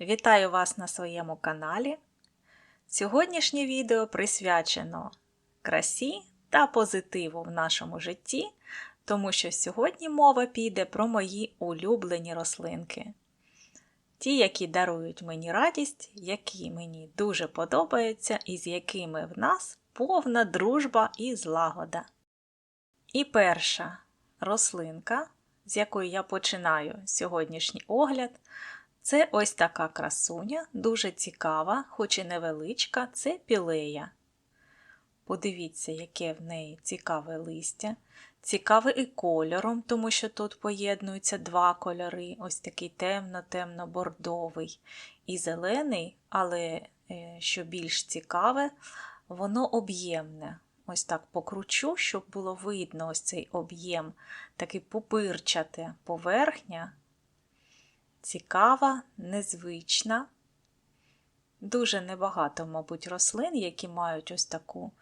Вітаю вас на своєму каналі. Сьогоднішнє відео присвячено красі та позитиву в нашому житті, тому що сьогодні мова піде про мої улюблені рослинки. Ті, які дарують мені радість, які мені дуже подобаються і з якими в нас повна дружба і злагода. І перша рослинка, з якої я починаю сьогоднішній огляд, це ось така красуня, дуже цікава, хоч і невеличка, це пілея. Подивіться, яке в неї цікаве листя. Цікаве і кольором, тому що тут поєднуються два кольори: ось такий темно-темно-бордовий і зелений, але е, що більш цікаве, воно об'ємне. Ось так покручу, щоб було видно ось цей об'єм, такий пупирчате поверхня. Цікава, незвична. Дуже небагато, мабуть, рослин, які мають ось таку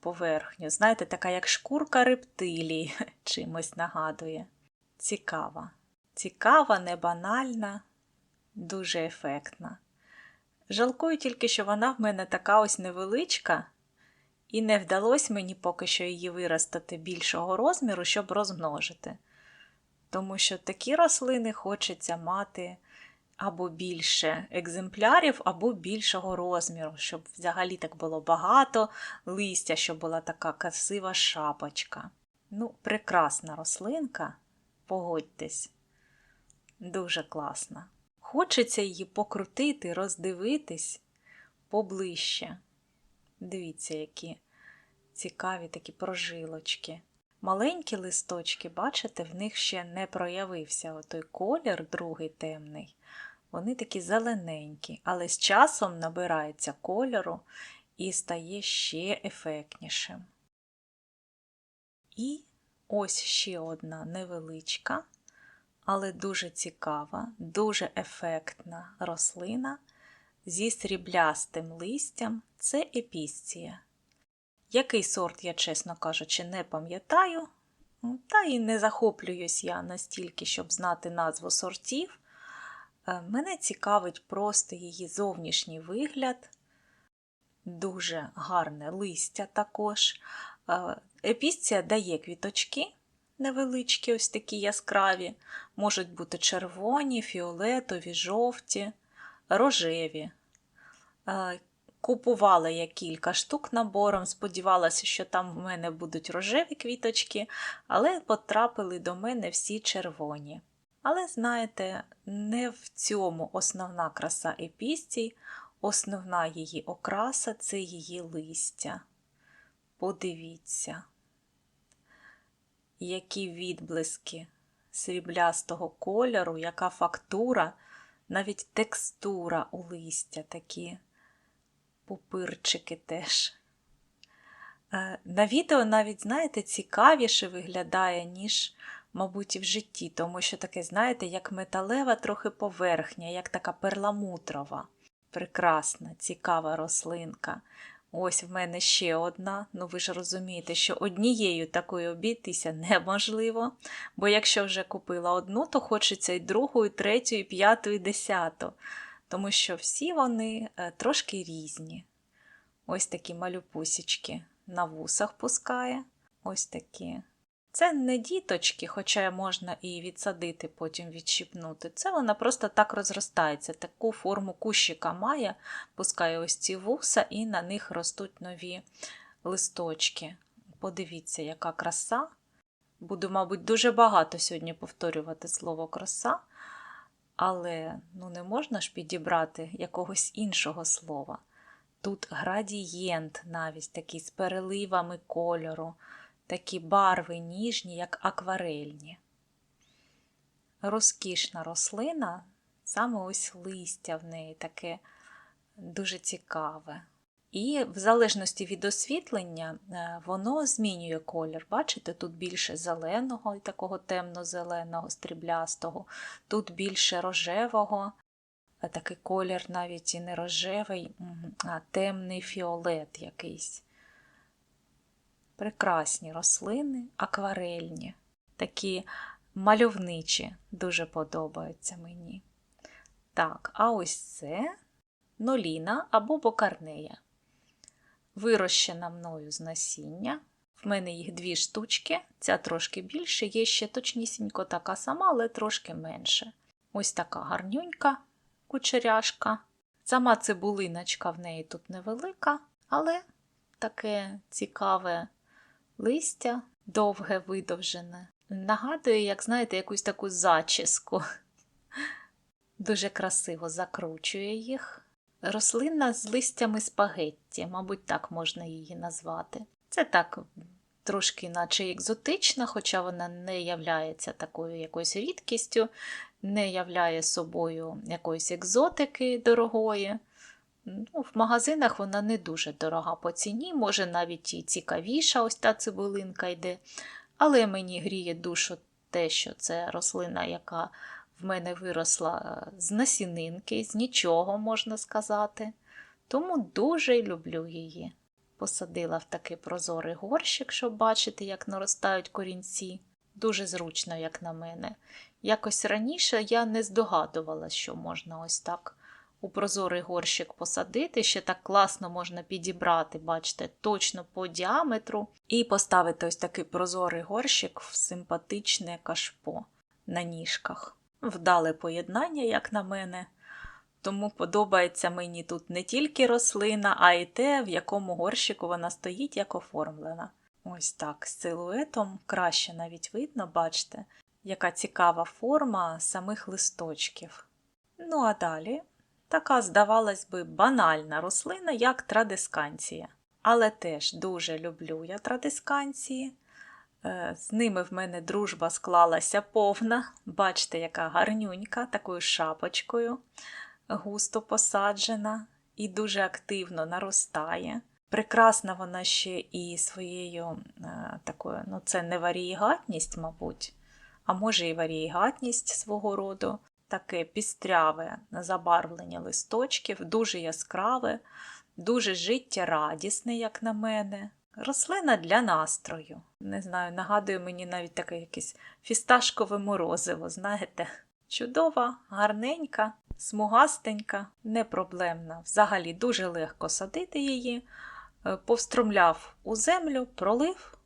поверхню. Знаєте, така як шкурка рептилії чимось нагадує. Цікава. Цікава, небанальна, дуже ефектна. Жалкую тільки, що вона в мене така ось невеличка, і не вдалося мені поки що її виростити більшого розміру, щоб розмножити. Тому що такі рослини хочеться мати або більше екземплярів, або більшого розміру, щоб взагалі так було багато листя, щоб була така красива шапочка. Ну, прекрасна рослинка, погодьтесь, дуже класна. Хочеться її покрутити, роздивитись поближче. Дивіться, які цікаві такі прожилочки. Маленькі листочки, бачите, в них ще не проявився отой колір, другий темний. Вони такі зелененькі, але з часом набирається кольору і стає ще ефектнішим. І ось ще одна невеличка, але дуже цікава, дуже ефектна рослина зі сріблястим листям це епісція. Який сорт, я, чесно кажучи, не пам'ятаю, та і не захоплююсь я настільки, щоб знати назву сортів. Е, мене цікавить просто її зовнішній вигляд, дуже гарне листя також. Е, епісція дає квіточки невеличкі, ось такі яскраві, можуть бути червоні, фіолетові, жовті, рожеві. Купувала я кілька штук набором, сподівалася, що там в мене будуть рожеві квіточки, але потрапили до мене всі червоні. Але, знаєте, не в цьому основна краса епістій, основна її окраса це її листя. Подивіться, які відблиски сріблястого кольору, яка фактура, навіть текстура у листя такі пупирчики теж. Е, на відео навіть, знаєте, цікавіше виглядає, ніж, мабуть, і в житті, тому що таке, знаєте, як металева трохи поверхня, як така перламутрова. Прекрасна, цікава рослинка. Ось в мене ще одна. Ну ви ж розумієте, що однією такою обійтися неможливо, бо якщо вже купила одну, то хочеться і другу, і третю, і п'яту, і десяту тому що всі вони е, трошки різні. Ось такі малюпусічки на вусах пускає. Ось такі. Це не діточки, хоча можна і відсадити, потім відщипнути. Це вона просто так розростається. Таку форму кущика має, пускає ось ці вуса, і на них ростуть нові листочки. Подивіться, яка краса. Буду, мабуть, дуже багато сьогодні повторювати слово краса, але ну, не можна ж підібрати якогось іншого слова. Тут градієнт навіть такий з переливами кольору, такі барви ніжні, як акварельні. Розкішна рослина, саме ось листя в неї таке дуже цікаве. І в залежності від освітлення, е, воно змінює колір. Бачите, тут більше зеленого і такого темно-зеленого, стріблястого, тут більше рожевого, такий колір навіть і не рожевий, а темний фіолет якийсь. Прекрасні рослини, акварельні, такі мальовничі, дуже подобаються мені. Так, а ось це ноліна або бокарнея. Вирощена мною з насіння. В мене їх дві штучки, ця трошки більше, є ще точнісінько така сама, але трошки менше. Ось така гарнюнька кучеряшка. Сама цибулиночка в неї тут невелика, але таке цікаве листя, довге видовжене. Нагадує, як знаєте, якусь таку зачіску. Дуже красиво закручує їх. Рослина з листями спагетті, мабуть, так можна її назвати. Це так трошки наче екзотична, хоча вона не являється такою якоюсь рідкістю, не являє собою якоїсь екзотики дорогої. Ну, В магазинах вона не дуже дорога по ціні, може навіть і цікавіша, ось та цибулинка йде. Але мені гріє душу те, що це рослина, яка в мене виросла з насінинки, з нічого, можна сказати. Тому дуже люблю її. Посадила в такий прозорий горщик, щоб бачити, як наростають корінці. Дуже зручно, як на мене. Якось раніше я не здогадувала, що можна ось так у прозорий горщик посадити. Ще так класно можна підібрати, бачите, точно по діаметру. І поставити ось такий прозорий горщик в симпатичне кашпо на ніжках. Вдале поєднання, як на мене. Тому подобається мені тут не тільки рослина, а й те, в якому горщику вона стоїть, як оформлена. Ось так, з силуетом краще навіть видно, бачите, яка цікава форма самих листочків. Ну а далі така, здавалось би, банальна рослина, як традисканція. Але теж дуже люблю я традисканції. Е, З ними в мене дружба склалася повна. Бачите, яка гарнюнька, такою шапочкою, густо посаджена і дуже активно наростає. Прекрасна вона ще і своєю е, такою, ну це не варієгатність, мабуть, а може і варієгатність свого роду, таке пістряве забарвлення листочків, дуже яскраве, дуже життєрадісне, як на мене. Рослина для настрою. Не знаю, нагадує мені навіть таке якесь фісташкове морозиво, знаєте. Чудова, гарненька, смугастенька, непроблемна. Взагалі дуже легко садити її, Е, повстромляв у землю, пролив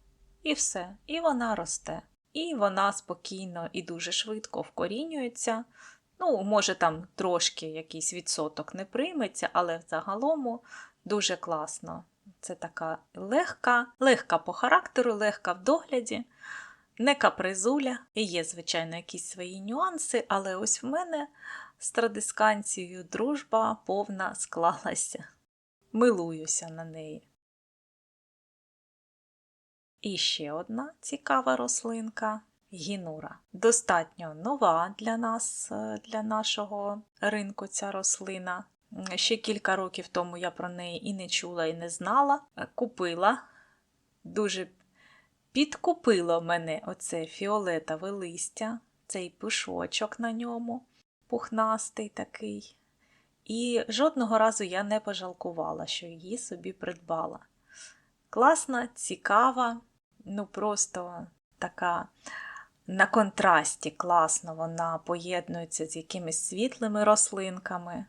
і все. І вона росте. І вона спокійно і дуже швидко вкорінюється. Ну, може, там трошки якийсь відсоток не прийметься, але взагалом дуже класно. Це така легка, легка по характеру, легка в догляді, не капризуля. І є, звичайно, якісь свої нюанси, але ось в мене з традисканцією дружба повна склалася. Милуюся на неї. І ще одна цікава рослинка гінура. Достатньо нова для нас, е, для нашого ринку ця рослина. Ще кілька років тому я про неї і не чула, і не знала. Е, Купила, дуже підкупило мене оце фіолетове листя, цей пишочок на ньому, пухнастий такий. І жодного разу я не пожалкувала, що її собі придбала. Класна, цікава, ну просто така на контрасті класно вона поєднується з якимись світлими рослинками.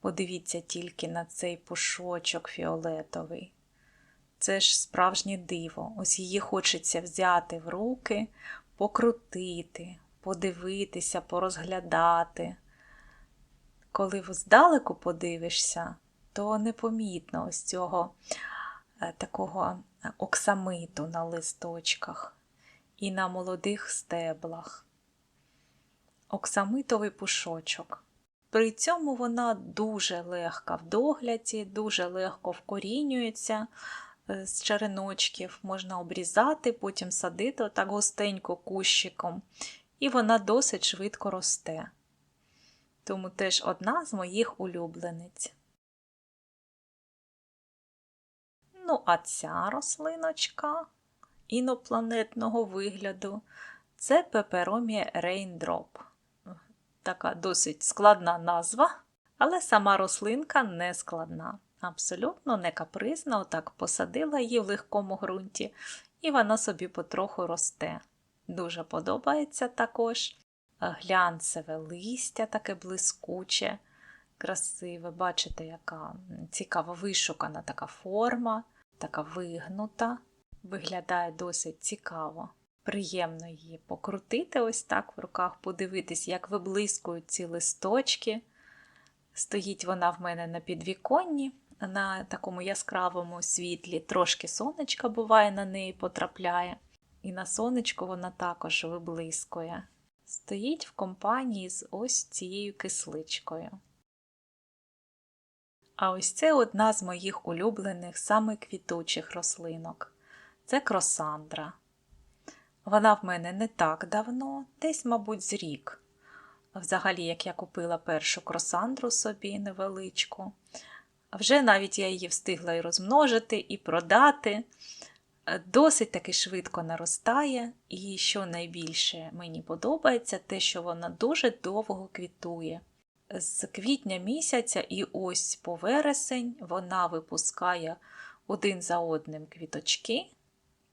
Подивіться тільки на цей пушочок фіолетовий. Це ж справжнє диво. Ось її хочеться взяти в руки, покрутити, подивитися, порозглядати. Коли здалеку подивишся, то непомітно ось цього е, такого оксамиту на листочках і на молодих стеблах. Оксамитовий пушочок. При цьому вона дуже легка в догляді, дуже легко вкорінюється е, з череночків, можна обрізати, потім садити отак густенько кущиком, і вона досить швидко росте. Тому теж одна з моїх улюблениць. Ну, а ця рослиночка інопланетного вигляду це пеперомія Рейндроп. Така досить складна назва, але сама рослинка не складна. Абсолютно не капризна, отак посадила її в легкому ґрунті, і вона собі потроху росте. Дуже подобається також. глянцеве листя, таке блискуче, красиве. Бачите, яка цікава вишукана така форма, така вигнута. Виглядає досить цікаво. Приємно її покрутити ось так в руках, подивитись, як виблискують ці листочки. Стоїть вона в мене на підвіконні, на такому яскравому світлі, трошки сонечка буває на неї потрапляє. І на сонечку вона також виблискує. Стоїть в компанії з ось цією кисличкою. А ось це одна з моїх улюблених саме квітучих рослинок. Це кросандра. Вона в мене не так давно, десь, мабуть, з рік. Взагалі, як я купила першу кросандру собі невеличку, вже навіть я її встигла і розмножити, і продати. Досить таки швидко наростає, і що найбільше мені подобається, те, що вона дуже довго квітує. З квітня місяця і ось по вересень вона випускає один за одним квіточки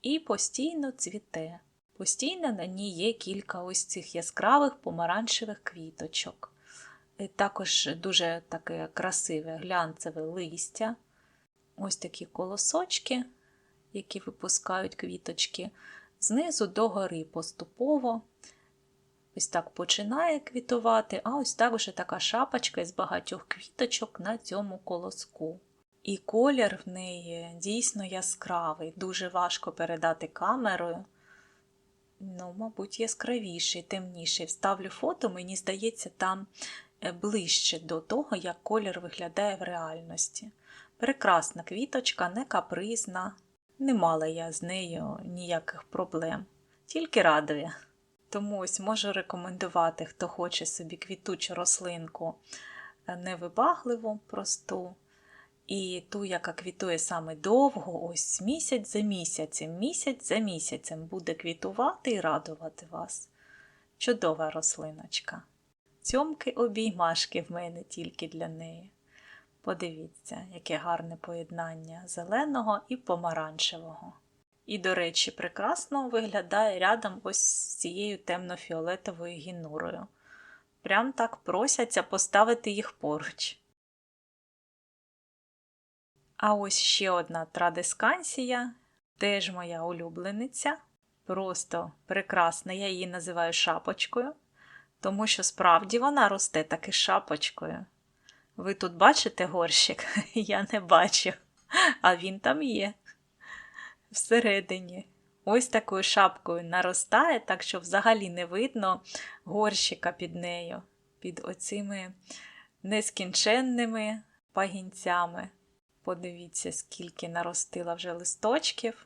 і постійно цвіте. Постійно на ній є кілька ось цих яскравих помаранчевих квіточок. І Також дуже таке красиве глянцеве листя. Ось такі колосочки, які випускають квіточки, знизу до гори поступово. Ось так починає квітувати, а ось так вже така шапочка із багатьох квіточок на цьому колоску. І колір в неї дійсно яскравий, дуже важко передати камерою. Ну, мабуть, яскравіший, темніший. Вставлю фото, мені здається, там е, ближче до того, як колір виглядає в реальності. Прекрасна квіточка, не капризна. Не мала я з нею ніяких проблем, тільки радує. Тому ось можу рекомендувати, хто хоче собі квітучу рослинку е, невибагливу, просту. І ту, яка квітує саме довго, ось місяць за місяцем, місяць за місяцем буде квітувати і радувати вас. Чудова рослиночка. Цьомки обіймашки в мене тільки для неї. Подивіться, яке гарне поєднання зеленого і помаранчевого. І, до речі, прекрасно виглядає рядом ось з цією темно-фіолетовою гінурою. Прям так просяться поставити їх поруч. А ось ще одна традискансія, теж моя улюблениця. Просто прекрасна, я її називаю шапочкою, тому що справді вона росте таки шапочкою. Ви тут бачите горщик? Я не бачу, а він там є. Всередині. Ось такою шапкою наростає, так що взагалі не видно горщика під нею, під оцими нескінченними пагінцями. Подивіться, скільки наростила вже листочків.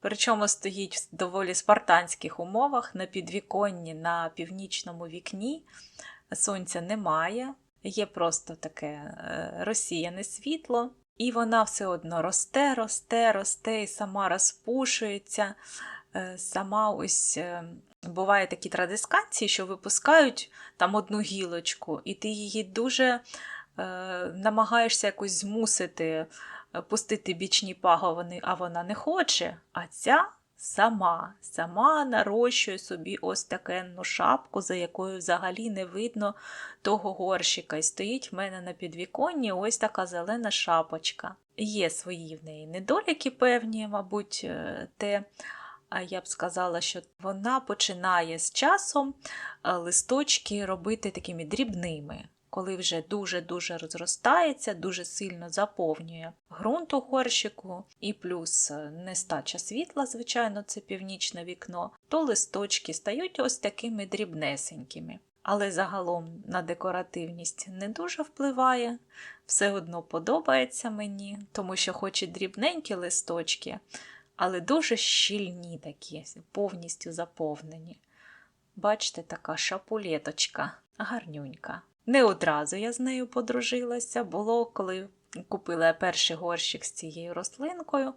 Причому стоїть в доволі спартанських умовах на підвіконні на північному вікні. Сонця немає, є просто таке е, розсіяне світло, і вона все одно росте, росте, росте і сама розпушується. е, Сама ось е, буває такі традискації, що випускають там одну гілочку, і ти її дуже намагаєшся якось змусити е, пустити бічні пагони, а вона не хоче. А ця сама, сама нарощує собі ось такенну шапку, за якою взагалі не видно того горщика. І стоїть в мене на підвіконні ось така зелена шапочка. Є свої в неї недоліки певні, мабуть, е, те. А я б сказала, що вона починає з часом е, листочки робити такими дрібними, коли вже дуже-дуже розростається, дуже сильно заповнює ґрунт у горщику, і плюс е, нестача світла, звичайно, це північне вікно, то листочки стають ось такими дрібнесенькими. Але загалом на декоративність не дуже впливає, все одно подобається мені, тому що хоч і дрібненькі листочки, але дуже щільні такі, повністю заповнені. Бачите, така шапулеточка, гарнюнька. Не одразу я з нею подружилася, було, коли купила перший горщик з цією рослинкою,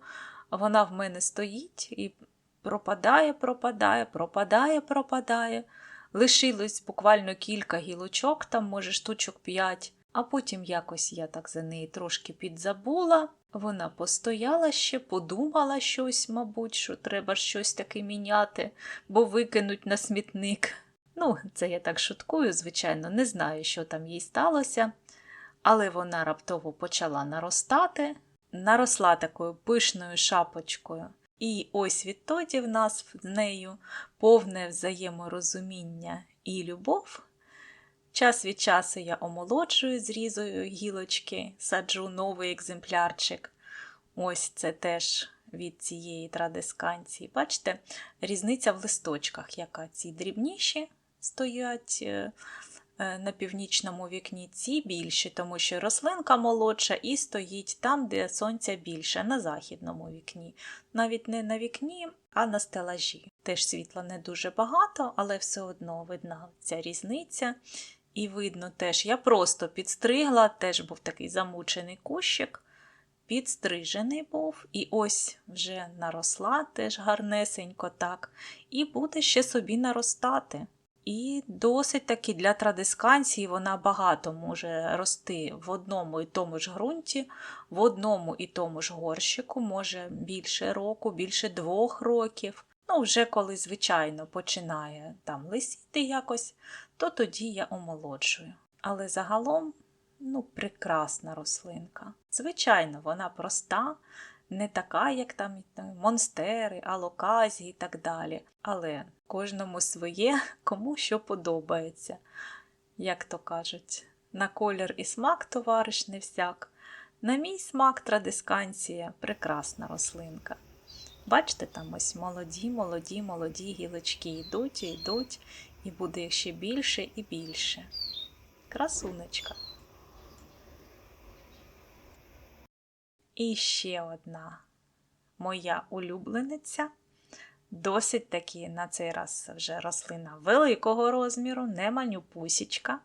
вона в мене стоїть і пропадає, пропадає, пропадає, пропадає. Лишилось буквально кілька гілочок, там, може, штучок п'ять, а потім якось я так за неї трошки підзабула. Вона постояла ще, подумала щось, мабуть, що треба щось таке міняти, бо викинуть на смітник. Ну, це я так шуткую, звичайно, не знаю, що там їй сталося, але вона раптово почала наростати, наросла такою пишною шапочкою. І ось відтоді в нас з нею повне взаєморозуміння і любов. Час від часу я омолоджую, зрізую гілочки, саджу новий екземплярчик. Ось це теж від цієї традисканції. Бачите, різниця в листочках, яка ці дрібніші стоять е, е, на північному вікні, ці більші, тому що рослинка молодша і стоїть там, де сонця більше, на західному вікні. Навіть не на вікні, а на стелажі. Теж світла не дуже багато, але все одно видна ця різниця. І видно теж, я просто підстригла, теж був такий замучений кущик, підстрижений був, і ось вже наросла теж гарнесенько так, і буде ще собі наростати. І досить таки для традисканції вона багато може рости в одному і тому ж ґрунті, в одному і тому ж горщику, може більше року, більше двох років. Ну, вже коли, звичайно, починає там лисіти якось, то тоді я омолоджую. Але загалом, ну, прекрасна рослинка. Звичайно, вона проста, не така, як там монстери, алоказії і так далі. Але кожному своє, кому що подобається. Як то кажуть, на колір і смак товариш не всяк. На мій смак традисканція прекрасна рослинка. Бачите, там ось молоді, молоді, молоді гілочки йдуть і йдуть, і буде ще більше і більше. Красунечка. І ще одна моя улюблениця. Досить таки на цей раз вже рослина великого розміру, не манюпусічка.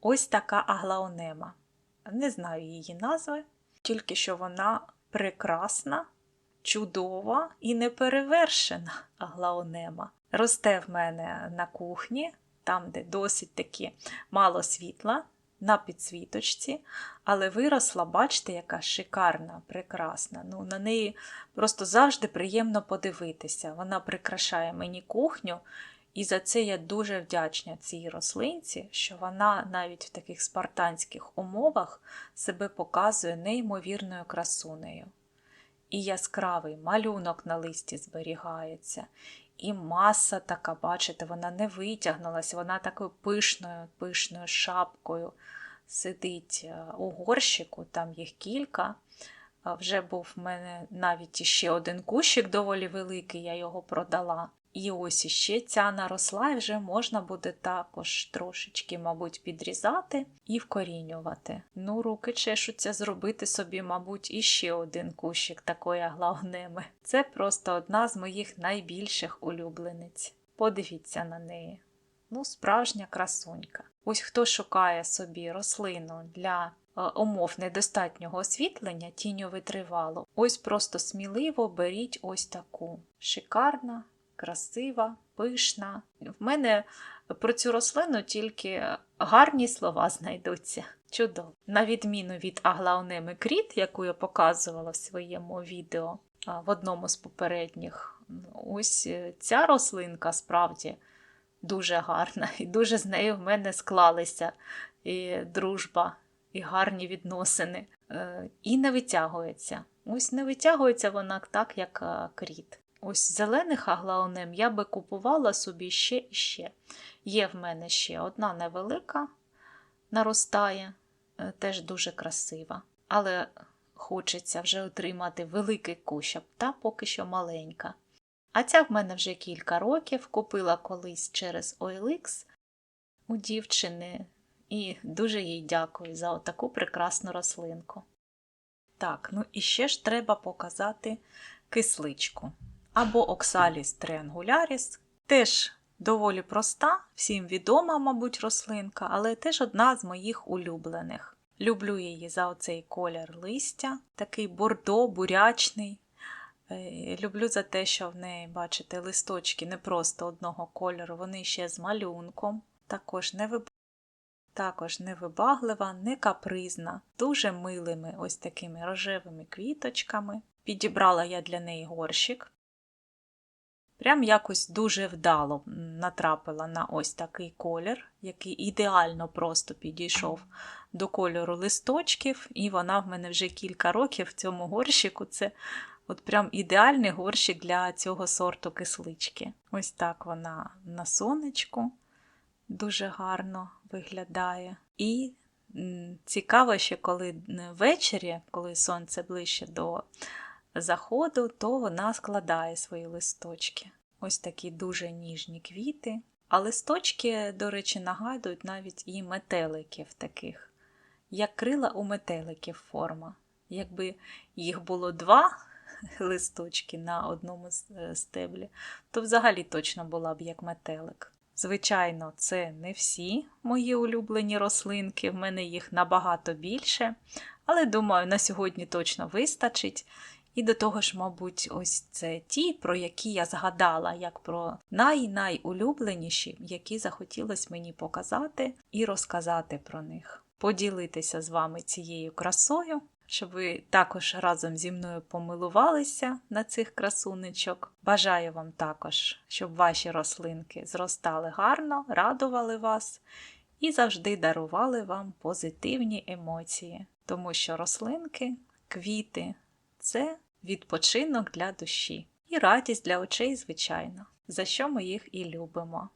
Ось така аглаонема. Не знаю її назви, тільки що вона прекрасна, чудова і неперевершена аглаонема. Росте в мене на кухні, там, де досить таки мало світла, на підсвіточці, але виросла, бачите, яка шикарна, прекрасна. Ну, На неї просто завжди приємно подивитися. Вона прикрашає мені кухню, і за це я дуже вдячна цій рослинці, що вона навіть в таких спартанських умовах себе показує неймовірною красунею. І яскравий малюнок на листі зберігається, і маса така, бачите, вона не витягнулась, вона такою пишною, пишною шапкою сидить е, у горщику, там їх кілька. Вже був в мене навіть ще один кущик доволі великий, я його продала. І ось іще ця наросла, і вже можна буде також трошечки, мабуть, підрізати і вкорінювати. Ну, руки чешуться зробити собі, мабуть, іще один кущик такої аглаонеми. Це просто одна з моїх найбільших улюблениць. Подивіться на неї. Ну, справжня красунька. Ось хто шукає собі рослину для е, умов недостатнього освітлення, тіньо витривало, ось просто сміливо беріть ось таку шикарна красива, пишна. В мене про цю рослину тільки гарні слова знайдуться. Чудово. На відміну від аглаонеми кріт, яку я показувала в своєму відео в одному з попередніх, ось е, ця рослинка справді дуже гарна, і дуже з нею в мене склалися і дружба, і гарні відносини. Е, і не витягується. Ось не витягується вона так, як е, кріт. Ось зелених аглаонем я би купувала собі ще і ще. Є в мене ще одна невелика, наростає, е, теж дуже красива. Але хочеться вже отримати великий кущ, та поки що маленька. А ця в мене вже кілька років купила колись через OLX у дівчини і дуже їй дякую за таку прекрасну рослинку. Так, ну і ще ж треба показати кисличку або Oxalis triangularis. Теж доволі проста, всім відома, мабуть, рослинка, але теж одна з моїх улюблених. Люблю її за оцей колір листя, такий бордо, бурячний. Е, люблю за те, що в неї, бачите, листочки не просто одного кольору, вони ще з малюнком, також не виб... також невибаглива, не капризна, дуже милими ось такими рожевими квіточками. Підібрала я для неї горщик Прям якось дуже вдало натрапила на ось такий колір, який ідеально просто підійшов до кольору листочків, і вона в мене вже кілька років в цьому горщику. Це от прям ідеальний горщик для цього сорту кислички. Ось так вона на сонечку дуже гарно виглядає. І цікаво, що коли ввечері, коли сонце ближче до заходу, то вона складає свої листочки. Ось такі дуже ніжні квіти. А листочки, до речі, нагадують навіть і метеликів таких, як крила у метеликів форма. Якби їх було два листочки на одному стеблі, то взагалі точно була б як метелик. Звичайно, це не всі мої улюблені рослинки, в мене їх набагато більше, але думаю, на сьогодні точно вистачить. І до того ж, мабуть, ось це ті, про які я згадала, як про най-найулюбленіші, які захотілося мені показати і розказати про них. Поділитися з вами цією красою, щоб ви також разом зі мною помилувалися на цих красунечок. Бажаю вам також, щоб ваші рослинки зростали гарно, радували вас і завжди дарували вам позитивні емоції, тому що рослинки, квіти це відпочинок для душі і радість для очей, звичайно, за що ми їх і любимо.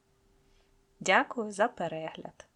Дякую за перегляд!